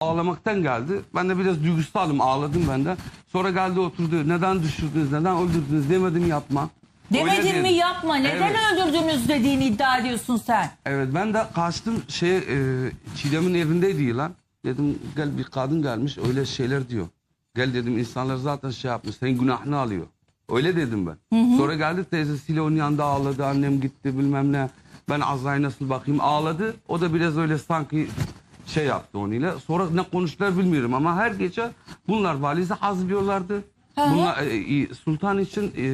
ağlamaktan geldi. Ben de biraz duygusalım ağladım ben de. Sonra geldi oturdu. Neden düşürdünüz, neden öldürdünüz demedim yapma. Öyle Demedin dedi. mi yapma neden öldürdünüz dediğini iddia ediyorsun sen. Evet ben de kaçtım şey e, Çiğdem'in evindeydi yılan. Dedim gel bir kadın gelmiş öyle şeyler diyor. Gel dedim insanlar zaten şey yapmış senin günahını alıyor. Öyle dedim ben. Sonra geldi teyzesiyle onun yanında ağladı annem gitti bilmem ne. Ben Azra'ya nasıl bakayım ağladı. O da biraz öyle sanki şey yaptı onunla. Sonra ne konuştular bilmiyorum ama her gece bunlar valizi hazırlıyorlardı. Bunlar e, sultan için e,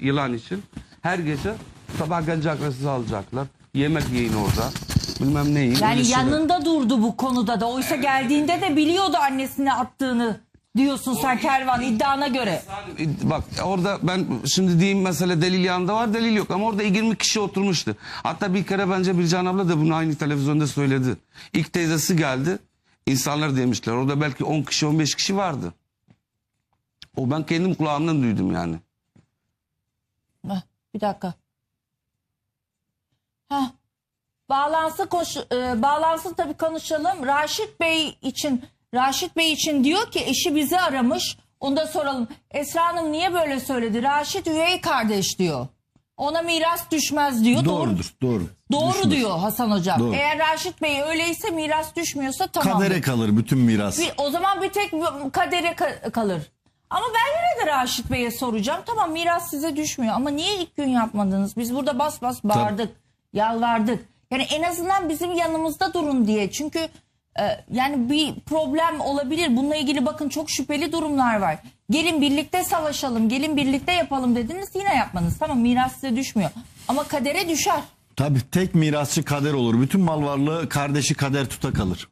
yılan için her gece sabah gelecekler sizi alacaklar. Yemek yiyin orada. Bilmem ne yiyin. Yani öyle şeyler. yanında durdu bu konuda da. Oysa geldiğinde de biliyordu annesine attığını diyorsun sen Kervan iddiana göre. Bak orada ben şimdi diyeyim mesela delil yanında var delil yok ama orada 20 kişi oturmuştu. Hatta bir kere bence Bircan abla da bunu aynı televizyonda söyledi. İlk teyzesi geldi. İnsanlar demişler orada belki 10 kişi 15 kişi vardı. O ben kendim kulağımdan duydum yani. Bir dakika. Ha. Bağlansı koş e, bağlansı tabii konuşalım. Raşit Bey için Raşit Bey için diyor ki eşi bizi aramış. Onu da soralım. Esra Hanım niye böyle söyledi? Raşit üvey kardeş diyor. Ona miras düşmez diyor. Doğrudur, doğru. Doğru Düşmez. diyor Hasan Hocam. Doğru. Eğer Raşit Bey öyleyse miras düşmüyorsa tamam. Kadere kalır bütün miras. Bir- o zaman bir tek kadere ka- kalır. Ama ben yine de Raşit Bey'e soracağım. Tamam miras size düşmüyor ama niye ilk gün yapmadınız? Biz burada bas bas bağırdık, yalvardık. Yani en azından bizim yanımızda durun diye. Çünkü yani bir problem olabilir. Bununla ilgili bakın çok şüpheli durumlar var. Gelin birlikte savaşalım, gelin birlikte yapalım dediniz yine yapmadınız. Tamam miras size düşmüyor. Ama kadere düşer. Tabii tek mirasçı kader olur. Bütün mal varlığı kardeşi kader tuta kalır.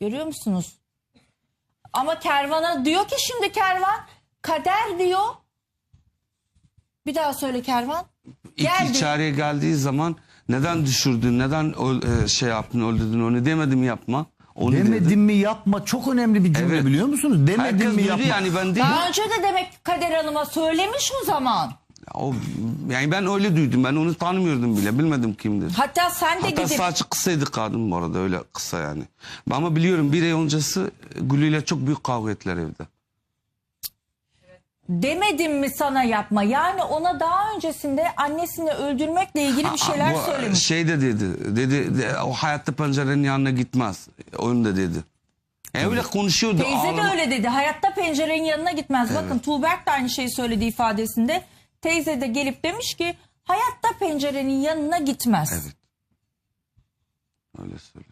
Görüyor musunuz? Ama kervana diyor ki şimdi kervan kader diyor. Bir daha söyle kervan. İlk Geldi. içeriye geldiği zaman neden düşürdün, neden öl- e, şey yaptın, öldürdün onu demedim yapma. Onu dedi. Demedim mi yapma çok önemli bir cümle Evet. biliyor musunuz? Demedim Herkes mi duydu yapma. yani ben değil. Daha önce de demek Kader Hanım'a söylemiş o zaman. O, yani ben öyle duydum. Ben onu tanımıyordum bile. Bilmedim kimdir. Hatta sen de Hatta gidip saçı kısaydı kadın bu arada öyle kısa yani. Ama biliyorum bir ay öncesi Gülü ile çok büyük kavga ettiler evde. Demedim mi sana yapma. Yani ona daha öncesinde annesini öldürmekle ilgili bir şeyler Bu, söylemiş. Şey de dedi, dedi de, o hayatta pencerenin yanına gitmez. Onu da dedi. E, öyle konuşuyordu. Teyze de ağlama- öyle dedi. Hayatta pencerenin yanına gitmez. Bakın Tuğberk de aynı şeyi söyledi ifadesinde. Teyze de gelip demiş ki hayatta pencerenin yanına gitmez. Evet. Öyle söyle.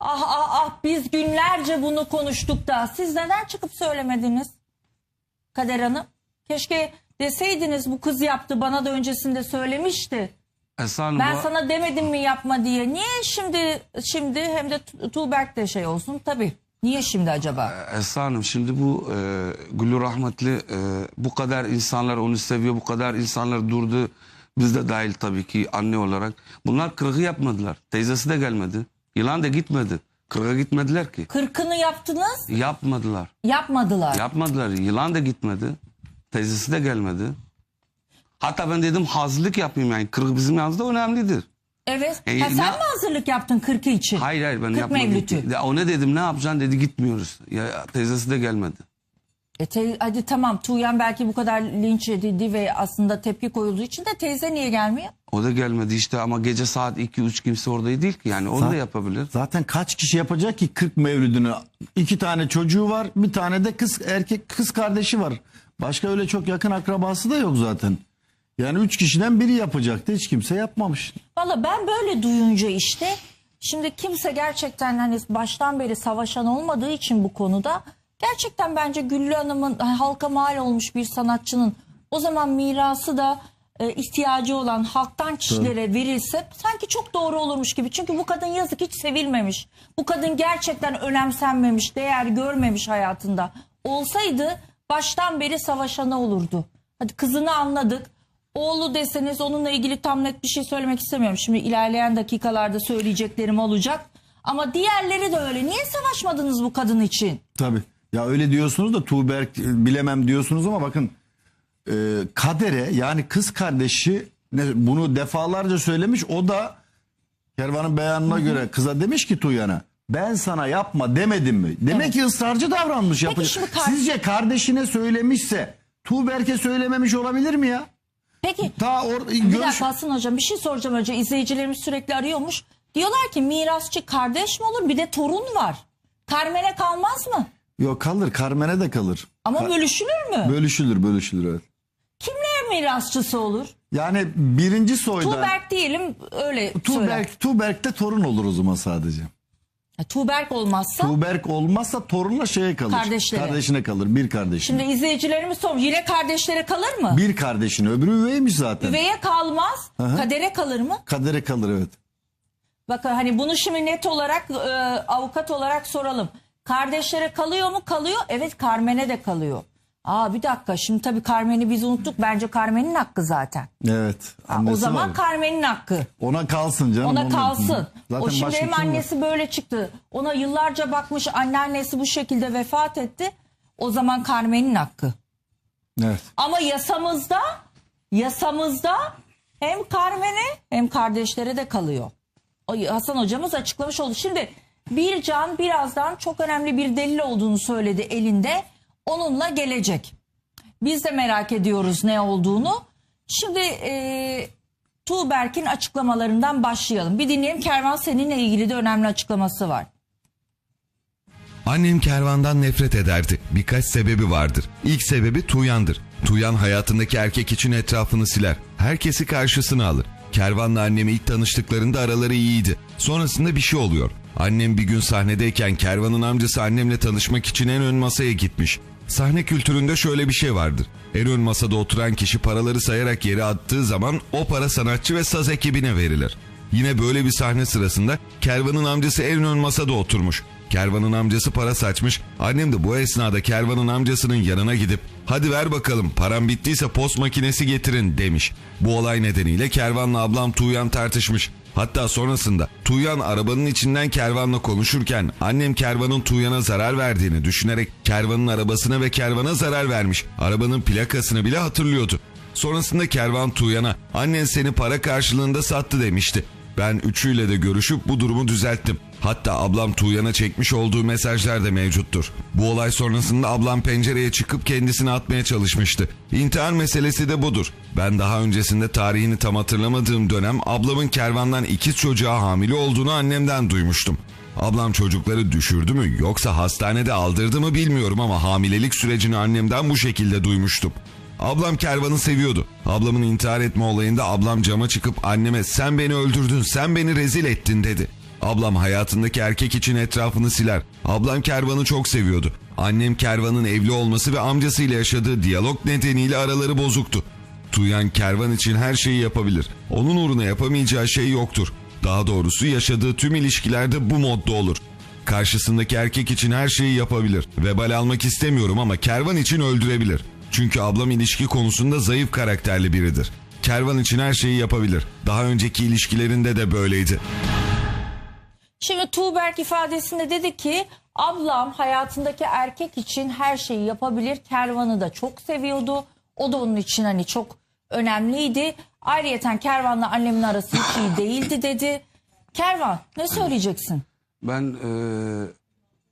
Ah ah ah biz günlerce bunu konuştuk da siz neden çıkıp söylemediniz Kader Hanım? Keşke deseydiniz bu kız yaptı bana da öncesinde söylemişti. Esra Hanım, Ben bu- sana demedim mi yapma diye. Niye şimdi şimdi hem de Tu- Tuğberk de şey olsun tabii. Niye şimdi acaba? Esra Hanım şimdi bu e, Gülü Rahmetli e, bu kadar insanlar onu seviyor, bu kadar insanlar durdu. Biz de dahil tabii ki anne olarak. Bunlar kırgı yapmadılar. Teyzesi de gelmedi. Yılan da gitmedi. Kırga gitmediler ki. Kırkını yaptınız Yapmadılar. yapmadılar. Yapmadılar. Yılan da gitmedi. Teyzesi de gelmedi. Hatta ben dedim hazırlık yapayım yani. Kırgı bizim yanımızda önemlidir. Evet. E, ha, sen ne- mi hazırlık yaptın kırkı için? Hayır hayır ben Kırk yapmadım. mevlütü. De, ona dedim ne yapacaksın dedi gitmiyoruz. Ya, teyzesi de gelmedi. E te- hadi tamam Tuğyan belki bu kadar linç edildi ve aslında tepki koyulduğu için de teyze niye gelmiyor? O da gelmedi işte ama gece saat 2-3 kimse orada değil ki yani onu da Zaten- yapabilir. Zaten kaç kişi yapacak ki 40 mevlüdünü? İki tane çocuğu var, bir tane de kız erkek kız kardeşi var. Başka öyle çok yakın akrabası da yok zaten. Yani üç kişiden biri yapacaktı. Hiç kimse yapmamış. Valla ben böyle duyunca işte şimdi kimse gerçekten hani baştan beri savaşan olmadığı için bu konuda gerçekten bence Güllü Hanım'ın hani halka mal olmuş bir sanatçının o zaman mirası da e, ihtiyacı olan halktan kişilere verilse sanki çok doğru olurmuş gibi. Çünkü bu kadın yazık hiç sevilmemiş. Bu kadın gerçekten önemsenmemiş, değer görmemiş hayatında. Olsaydı baştan beri savaşana olurdu. Hadi kızını anladık. Oğlu deseniz onunla ilgili tam net bir şey söylemek istemiyorum. Şimdi ilerleyen dakikalarda söyleyeceklerim olacak. Ama diğerleri de öyle. Niye savaşmadınız bu kadın için? Tabii. Ya öyle diyorsunuz da Tuğberk e, bilemem diyorsunuz ama bakın e, kadere yani kız kardeşi ne, bunu defalarca söylemiş. O da Kervan'ın beyanına göre kıza demiş ki Tuğyan'a ben sana yapma demedim mi? Demek ki ısrarcı davranmış. kar- Sizce kardeşine söylemişse Tuğberk'e söylememiş olabilir mi ya? Peki Ta or bir görüş dakika Hasan hocam bir şey soracağım önce. İzleyicilerimiz sürekli arıyormuş. Diyorlar ki mirasçı kardeş mi olur bir de torun var. Karmene kalmaz mı? Yok kalır. Carmen'e de kalır. Ama bölüşülür mü? Bölüşülür, bölüşülür evet. Kimler mirasçısı olur? Yani birinci soyda Tuğberk diyelim öyle söyler. Tuğberk, Tuğberk'te torun olur o zaman sadece. Ha, Tuğberk olmazsa Tuğberk olmazsa torunla şeye kalır. Kardeşlere. Kardeşine kalır. Bir kardeşine. şimdi izleyicilerimiz sormuş. Yine kardeşlere kalır mı? Bir kardeşine. Öbürü üveymiş zaten. Üveye kalmaz. Kadere kalır mı? Kadere kalır evet. Bakın hani bunu şimdi net olarak e, avukat olarak soralım. Kardeşlere kalıyor mu? Kalıyor. Evet Carmen'e de kalıyor. Aa bir dakika şimdi tabii Carmen'i biz unuttuk. Bence Carmen'in hakkı zaten. Evet. Ha, o zaman var. Carmen'in hakkı. Ona kalsın canım. Ona kalsın. Zaten o şimdi hem var? annesi böyle çıktı. Ona yıllarca bakmış anneannesi bu şekilde vefat etti. O zaman Carmen'in hakkı. Evet. Ama yasamızda yasamızda hem Carmen'e hem kardeşlere de kalıyor. Hasan hocamız açıklamış oldu. Şimdi bir can birazdan çok önemli bir delil olduğunu söyledi elinde. Onunla gelecek. Biz de merak ediyoruz ne olduğunu. Şimdi e, Tuğberk'in açıklamalarından başlayalım. Bir dinleyelim. Kervan seninle ilgili de önemli açıklaması var. Annem kervandan nefret ederdi. Birkaç sebebi vardır. İlk sebebi Tuyan'dır. Tuyan hayatındaki erkek için etrafını siler. Herkesi karşısına alır. Kervanla annemi ilk tanıştıklarında araları iyiydi. Sonrasında bir şey oluyor. Annem bir gün sahnedeyken kervanın amcası annemle tanışmak için en ön masaya gitmiş. Sahne kültüründe şöyle bir şey vardır. En ön masada oturan kişi paraları sayarak yere attığı zaman o para sanatçı ve saz ekibine verilir. Yine böyle bir sahne sırasında Kervan'ın amcası en ön masada oturmuş. Kervan'ın amcası para saçmış. Annem de bu esnada Kervan'ın amcasının yanına gidip hadi ver bakalım param bittiyse post makinesi getirin demiş. Bu olay nedeniyle Kervan'la ablam Tuğyan tartışmış. Hatta sonrasında Tuğyan arabanın içinden Kervan'la konuşurken annem Kervan'ın Tuğyan'a zarar verdiğini düşünerek Kervan'ın arabasına ve Kervan'a zarar vermiş. Arabanın plakasını bile hatırlıyordu. Sonrasında Kervan Tuğyan'a annen seni para karşılığında sattı demişti. Ben üçüyle de görüşüp bu durumu düzelttim. Hatta ablam Tuğyan'a çekmiş olduğu mesajlar da mevcuttur. Bu olay sonrasında ablam pencereye çıkıp kendisini atmaya çalışmıştı. İntihar meselesi de budur. Ben daha öncesinde tarihini tam hatırlamadığım dönem ablamın kervandan ikiz çocuğa hamile olduğunu annemden duymuştum. Ablam çocukları düşürdü mü yoksa hastanede aldırdı mı bilmiyorum ama hamilelik sürecini annemden bu şekilde duymuştum. Ablam kervanı seviyordu. Ablamın intihar etme olayında ablam cama çıkıp anneme sen beni öldürdün, sen beni rezil ettin dedi. Ablam hayatındaki erkek için etrafını siler. Ablam kervanı çok seviyordu. Annem kervanın evli olması ve amcasıyla yaşadığı diyalog nedeniyle araları bozuktu. Tuyan kervan için her şeyi yapabilir. Onun uğruna yapamayacağı şey yoktur. Daha doğrusu yaşadığı tüm ilişkilerde bu modda olur. Karşısındaki erkek için her şeyi yapabilir. Vebal almak istemiyorum ama kervan için öldürebilir. Çünkü ablam ilişki konusunda zayıf karakterli biridir. Kervan için her şeyi yapabilir. Daha önceki ilişkilerinde de böyleydi. Şimdi Tuğberk ifadesinde dedi ki ablam hayatındaki erkek için her şeyi yapabilir. Kervan'ı da çok seviyordu. O da onun için hani çok önemliydi. Ayrıyeten Kervan'la annemin arası hiç iyi değildi dedi. Kervan ne söyleyeceksin? Ben e,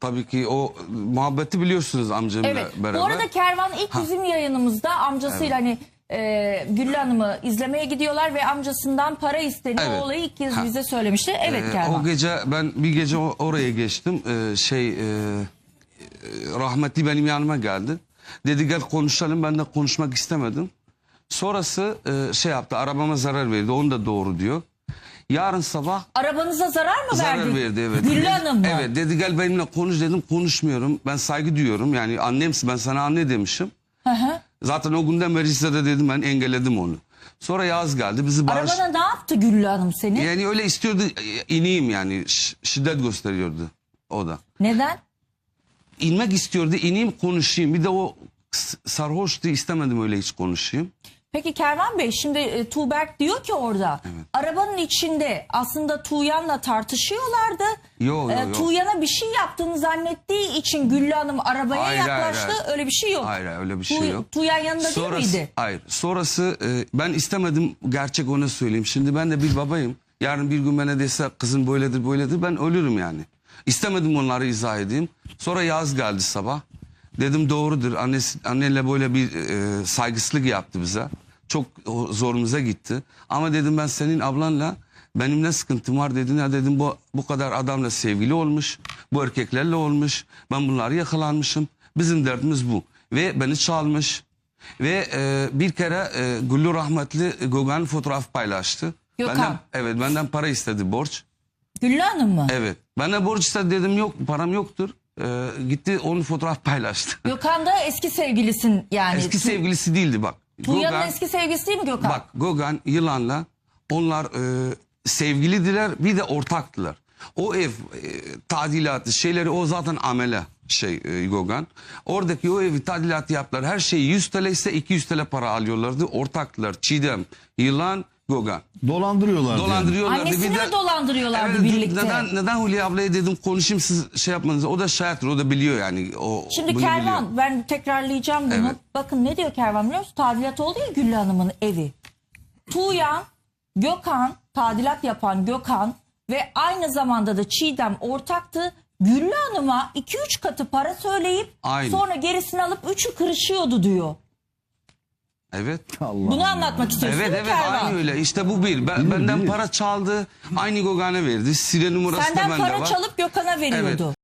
tabii ki o muhabbeti biliyorsunuz amcamla Evet. beraber. Bu arada Kervan ilk bizim yayınımızda amcasıyla hani e, Güllü Hanım'ı izlemeye gidiyorlar ve amcasından para isteniyor. Evet. O olayı ilk kez Ha. bize söylemişti. Evet Ee, Kervan. o gece ben bir gece o- oraya geçtim. Ee, şey e, e, rahmetli benim yanıma geldi. Dedi gel konuşalım. Ben de konuşmak istemedim. Sonrası e, şey yaptı. Arabama zarar verdi. Onu da doğru diyor. Yarın sabah Arabanıza zarar mı zarar verdi? verdi evet. Güllü Hanım mı? Evet dedi gel benimle konuş dedim. Konuşmuyorum. Ben saygı duyuyorum. Yani annemsin ben sana anne demişim. Hı hı. Zaten o günden beri size de dedim ben engelledim onu. Sonra yaz geldi. Bizi barış... Arabana ne yaptı Güllü Hanım seni? Yani öyle istiyordu e, ineyim yani Ş- şiddet gösteriyordu o da. Neden? İnmek istiyordu ineyim konuşayım bir de o sarhoştu istemedim öyle hiç konuşayım. Peki Kervan Bey şimdi e, Tuğberk diyor ki orada arabanın içinde aslında Tuğyan'la tartışıyorlardı. Yo, yo, E, yo. Tuğyan'a bir şey yaptığını zannettiği için Güllü Hanım arabaya Hayır, hayır, yaklaştı. hayır. Öyle bir şey yok. Hayır hayır, öyle bir Tuğ- şey yok. Tuğyan yanında Sonrası, değil miydi? Hayır sonrası e, ben istemedim gerçek onu söyleyeyim. Şimdi ben de bir babayım. Yarın bir gün bana dese kızın böyledir böyledir ben ölürüm yani. İstemedim onları izah edeyim. Sonra Yaz geldi sabah. Dedim doğrudur. Annesi, anneyle böyle bir e, saygısızlık yaptı bize. Çok zorumuza gitti. Ama dedim ben senin ablanla benim ne sıkıntım var dedin ya dedim bu bu kadar adamla sevgili olmuş. Bu erkeklerle olmuş. Ben bunları yakalanmışım. Bizim derdimiz bu. Ve beni çalmış. Ve e, bir kere e, Güllü rahmetli Gogan fotoğraf paylaştı. Gökhan. Benden, evet benden para istedi borç. Güllü Hanım mı? Evet. Ben de borç istedi dedim yok param yoktur. E, gitti onun fotoğraf paylaştı. Gökhan da eski sevgilisin yani. eski sevgilisi değildi bak. Tuğya'nın Gogan- eski sevgilisi değil mi Gökhan? Bak Gogan yılanla onlar e, sevgilidiler bir de ortaktılar. O ev e, tadilatı şeyleri o zaten amele şey e, Gogan. Oradaki o evi tadilatı yaptılar. Her şey 100 TL ise 200 TL para alıyorlardı. Ortaktılar. Çiğdem, yılan, Gogan. Dolandırıyorlar. Dolandırıyorlardı. Annesini Bir de- mi dolandırıyorlardı Evet, birlikte? Neden, neden Hülya ablaya dedim konuşayım siz şey yapmanız. O da şahittir. O da biliyor yani. O, Şimdi Kervan biliyor. ben tekrarlayacağım bunu. Evet. Bakın ne diyor Kervan biliyor musun? Tadilat oldu ya Güllü Hanım'ın evi. Tuğyan, Gökhan, tadilat yapan Gökhan ve aynı zamanda da Çiğdem ortaktı. Güllü Hanım'a 2-3 katı para söyleyip Aynı. sonra gerisini alıp üçü kırışıyordu diyor. Evet. Allah. Bunu anlatmak istiyorsun Evet değil mi evet Kervan? aynı öyle. İşte bu bir. Ben, benden para çaldı. Aynı Gogan'a verdi. Sire numarası da Senden bende para var. çalıp Gökhan'a veriyordu.